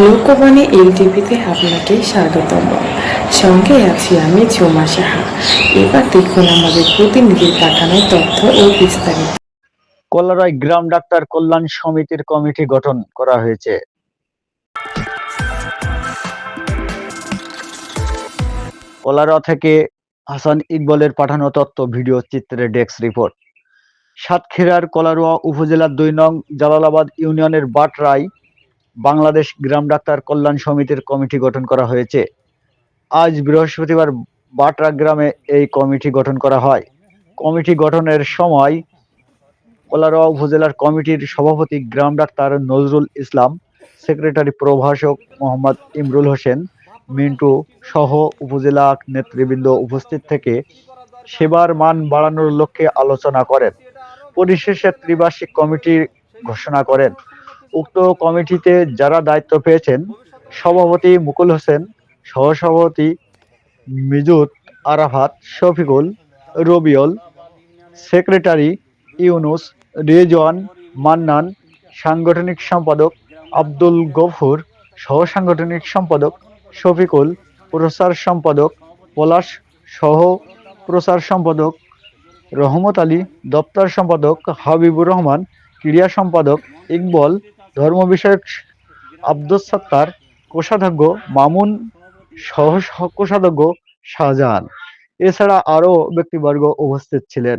লোকবাণী এলটিভিতে আপনাকে স্বাগতম। সঙ্গে আছি আমি ঝুমা সাহা। এবার দেখুন আমাদের প্রতিনিধির পাঠানো তথ্য ও বিস্তারিত। কলারায় গ্রাম ডাক্তার কল্যাণ সমিতির কমিটি গঠন করা হয়েছে। কলারা থেকে হাসান ইকবলের পাঠানো তথ্য, ভিডিও, চিত্রে ডেস্ক রিপোর্ট। সাতক্ষীরার কলারোয়া উপজেলার দুই নং জালালাবাদ ইউনিয়নের বাটরায় বাংলাদেশ গ্রাম ডাক্তার কল্যাণ সমিতির কমিটি গঠন করা হয়েছে। আজ বৃহস্পতিবার বাটরা গ্রামে এই কমিটি গঠন করা হয়। কমিটি গঠনের সময় কলারোয়া উপজেলার কমিটির সভাপতি গ্রাম ডাক্তার নজরুল ইসলাম, সেক্রেটারি প্রভাষক মোহাম্মদ ইমরুল হোসেন, মিন্টু সহ উপজেলা নেতৃবৃন্দ উপস্থিত থেকে সেবার মান বাড়ানোর লক্ষ্যে আলোচনা করেন। পরিশেষে ত্রিবার্ষিক কমিটি ঘোষণা করেন। উক্ত কমিটিতে যারা দায়িত্ব পেয়েছেন, সভাপতি মুকুল হোসেন, সহসভাপতি মিজুত আরাফাত, শফিকুল, রবিউল, সেক্রেটারি ইউনুস, রেজওয়ান মান্নান, সাংগঠনিক সম্পাদক আব্দুল গফুর সহ সাংগঠনিক সম্পাদক শফিকুল, প্রচার সম্পাদক পলাশ, সহ প্রচার সম্পাদক রহমত আলী, দপ্তর সম্পাদক হাবিবুর রহমান, ক্রীড়া সম্পাদক ইকবল ধর্ম বিষয়ক আব্দুস সত্তার কোষাধ্যক্ষ মামুন সহ কোষাধ্য় শাহজাহান। এছাড়া আরও ব্যক্তিবর্গ উপস্থিত ছিলেন।